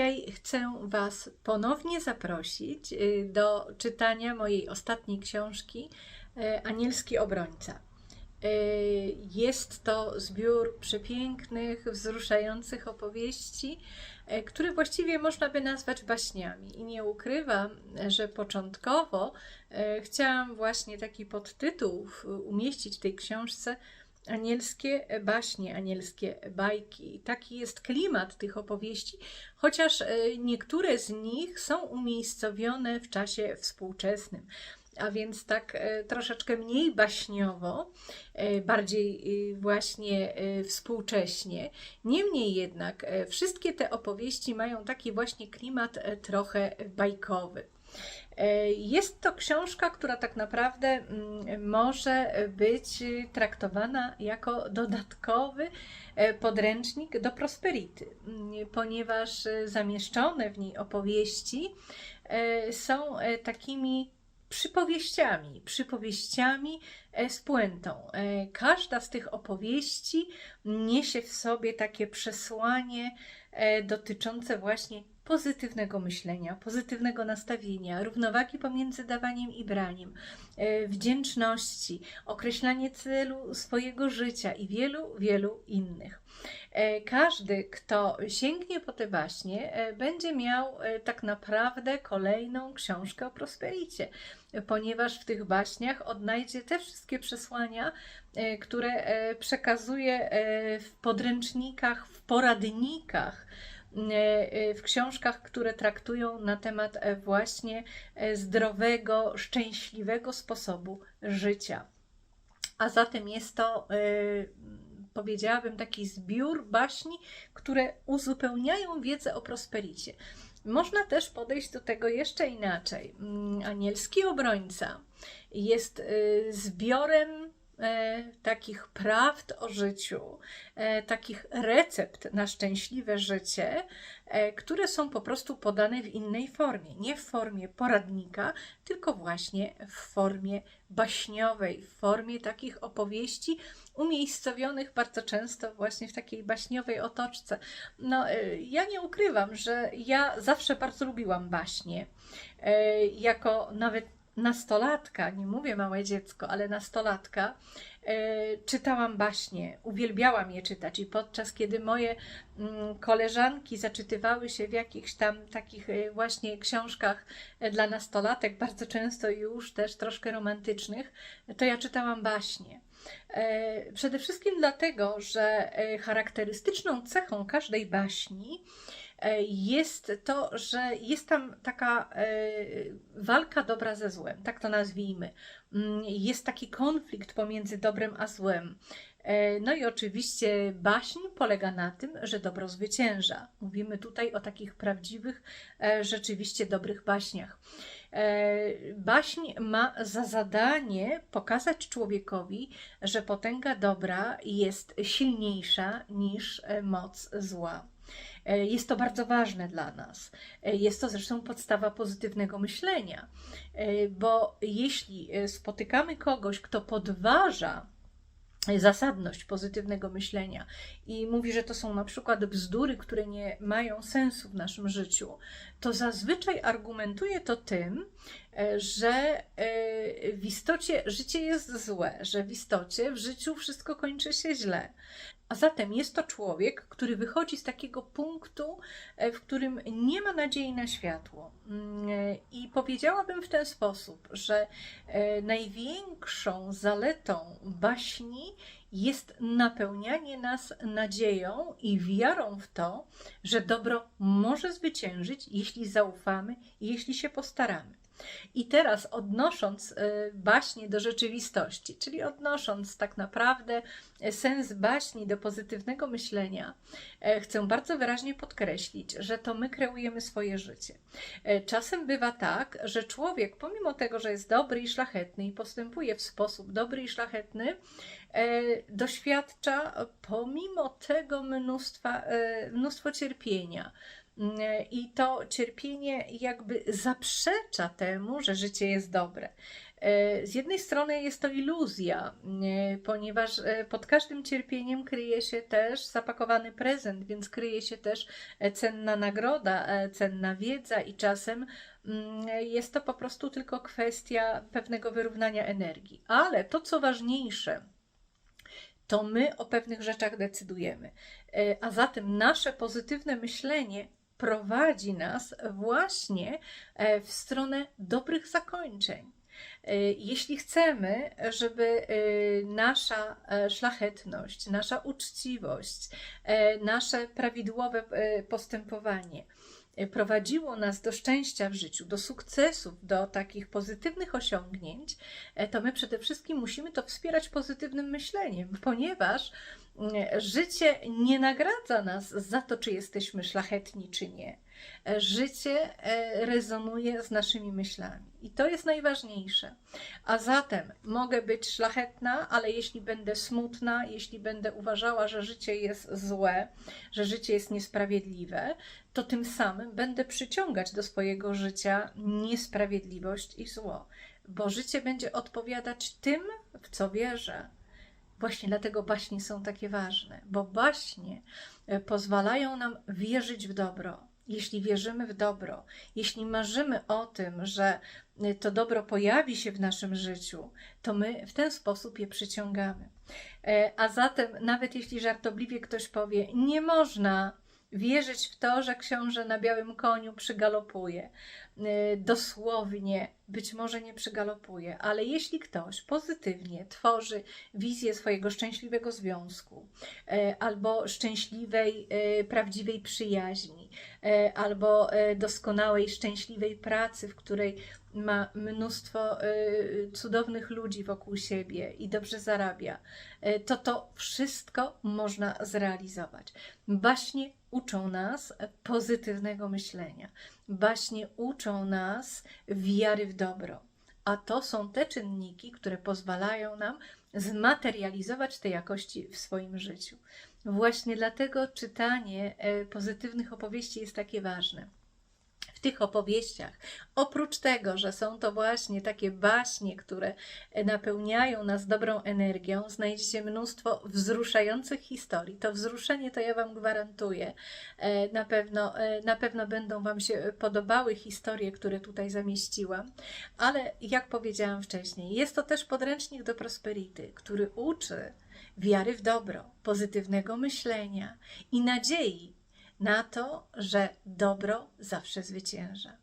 Dzisiaj chcę Was ponownie zaprosić y, do czytania mojej ostatniej książki y, Anielski Obrońca. Y, Jest to zbiór przepięknych, wzruszających opowieści, które właściwie można by nazwać baśniami. I nie ukrywam, że początkowo chciałam właśnie taki podtytuł umieścić w tej książce anielskie baśnie, anielskie bajki. Taki jest klimat tych opowieści, chociaż e, niektóre z nich są umiejscowione w czasie współczesnym. A więc tak e, troszeczkę mniej baśniowo, e, bardziej właśnie współcześnie. Niemniej jednak wszystkie te opowieści mają taki właśnie klimat trochę bajkowy. E, Jest to książka, która tak naprawdę mm, może być y, traktowana jako dodatkowy e, podręcznik do Prosperity, mm, ponieważ e, zamieszczone w niej opowieści e, są takimi przypowieściami, przypowieściami z puentą. Każda z tych opowieści niesie w sobie takie przesłanie dotyczące właśnie pozytywnego myślenia, pozytywnego nastawienia, równowagi pomiędzy dawaniem i braniem, e, wdzięczności, określanie celu swojego życia i wielu, wielu innych. E, Każdy, kto sięgnie po te baśnie, e, będzie miał tak naprawdę kolejną książkę o prospericie, ponieważ w tych baśniach odnajdzie te wszystkie przesłania, które przekazuje w podręcznikach, w poradnikach, w książkach, które traktują na temat e, właśnie e, zdrowego, szczęśliwego sposobu życia. A zatem jest to, e, powiedziałabym, taki zbiór baśni, które uzupełniają wiedzę o prospericie. Można też podejść do tego jeszcze inaczej. Mm, Anielski obrońca jest e, zbiorem e, takich prawd o życiu, e, takich recept na szczęśliwe życie, e, które są po prostu podane w innej formie. Nie w formie poradnika, tylko właśnie w formie baśniowej, w formie takich opowieści umiejscowionych bardzo często właśnie w takiej baśniowej otoczce. No, e, ja nie ukrywam, że ja zawsze bardzo lubiłam baśnie. E, Jako nawet nastolatka, nie mówię małe dziecko, ale nastolatka, e, czytałam baśnie, uwielbiałam je czytać i podczas kiedy moje mm, koleżanki zaczytywały się w jakichś tam takich e, właśnie książkach e, dla nastolatek, bardzo często już też troszkę romantycznych, to ja czytałam baśnie. Przede wszystkim dlatego, że charakterystyczną cechą każdej baśni jest to, że jest tam taka e, walka dobra ze złem, tak to nazwijmy. Mm, Jest taki konflikt pomiędzy dobrem a złem. E, No i oczywiście baśń polega na tym, że dobro zwycięża. Mówimy tutaj o takich prawdziwych, e, rzeczywiście dobrych baśniach. E, Baśń ma za zadanie pokazać człowiekowi, że potęga dobra jest silniejsza niż e, moc zła. E, Jest to bardzo ważne dla nas. E, Jest to zresztą podstawa pozytywnego myślenia, E, bo jeśli spotykamy kogoś, kto podważa zasadność pozytywnego myślenia i mówi, że to są na przykład bzdury, które nie mają sensu w naszym życiu, to zazwyczaj argumentuje to tym, że w istocie życie jest złe, że w istocie w życiu wszystko kończy się źle. A zatem jest to człowiek, który wychodzi z takiego punktu, e, w którym nie ma nadziei na światło. Mm, e, I powiedziałabym w ten sposób, że e, największą zaletą baśni jest napełnianie nas nadzieją i wiarą w to, że dobro może zwyciężyć, jeśli zaufamy i jeśli się postaramy. I teraz odnosząc e, baśnie do rzeczywistości, czyli odnosząc tak naprawdę e, sens baśni do pozytywnego myślenia, e, chcę bardzo wyraźnie podkreślić, że to my kreujemy swoje życie. E, Czasem bywa tak, że człowiek, pomimo tego, że jest dobry i szlachetny i postępuje w sposób dobry i szlachetny, doświadcza pomimo tego mnóstwa, mnóstwo cierpienia, I to cierpienie jakby zaprzecza temu, że życie jest dobre. E, Z jednej strony jest to iluzja, ponieważ e, pod każdym cierpieniem kryje się też zapakowany prezent, więc kryje się też e, cenna nagroda, cenna wiedza i czasem mm, jest to po prostu tylko kwestia pewnego wyrównania energii. Ale to, co ważniejsze, to my o pewnych rzeczach decydujemy. A zatem nasze pozytywne myślenie prowadzi nas właśnie e, w stronę dobrych zakończeń. E, Jeśli chcemy, żeby e, nasza szlachetność, nasza uczciwość, nasze prawidłowe postępowanie prowadziło nas do szczęścia w życiu, do sukcesów, do takich pozytywnych osiągnięć, e, to my przede wszystkim musimy to wspierać pozytywnym myśleniem, ponieważ mm, życie nie nagradza nas za to, czy jesteśmy szlachetni, czy nie. E, Życie e, rezonuje z naszymi myślami i to jest najważniejsze. A zatem mogę być szlachetna, ale jeśli będę smutna, jeśli będę uważała, że życie jest złe, że życie jest niesprawiedliwe, to tym samym będę przyciągać do swojego życia niesprawiedliwość i zło, bo życie będzie odpowiadać tym, w co wierzę. Właśnie dlatego baśnie są takie ważne, bo baśnie e, pozwalają nam wierzyć w dobro. Jeśli wierzymy w dobro, jeśli marzymy o tym, że e, to dobro pojawi się w naszym życiu, to my w ten sposób je przyciągamy. E, A zatem, nawet jeśli żartobliwie ktoś powie, nie można wierzyć w to, że książę na białym koniu przygalopuje. Y, Dosłownie, być może nie przygalopuje, ale jeśli ktoś pozytywnie tworzy wizję swojego szczęśliwego związku, e, albo szczęśliwej, e, prawdziwej przyjaźni, albo doskonałej, szczęśliwej pracy, w której ma mnóstwo cudownych ludzi wokół siebie i dobrze zarabia, to to wszystko można zrealizować. Baśnie uczą nas pozytywnego myślenia. Baśnie uczą nas wiary w dobro. A to są te czynniki, które pozwalają nam zmaterializować te jakości w swoim życiu. Właśnie dlatego czytanie e, pozytywnych opowieści jest takie ważne w tych opowieściach, oprócz tego, że są to właśnie takie baśnie, które napełniają nas dobrą energią, znajdziecie mnóstwo wzruszających historii. To wzruszenie to ja Wam gwarantuję. E, Na pewno, e, na pewno będą Wam się podobały historie, które tutaj zamieściłam, ale jak powiedziałam wcześniej, jest to też podręcznik do prosperity, który uczy wiary w dobro, pozytywnego myślenia i nadziei na to, że dobro zawsze zwycięża.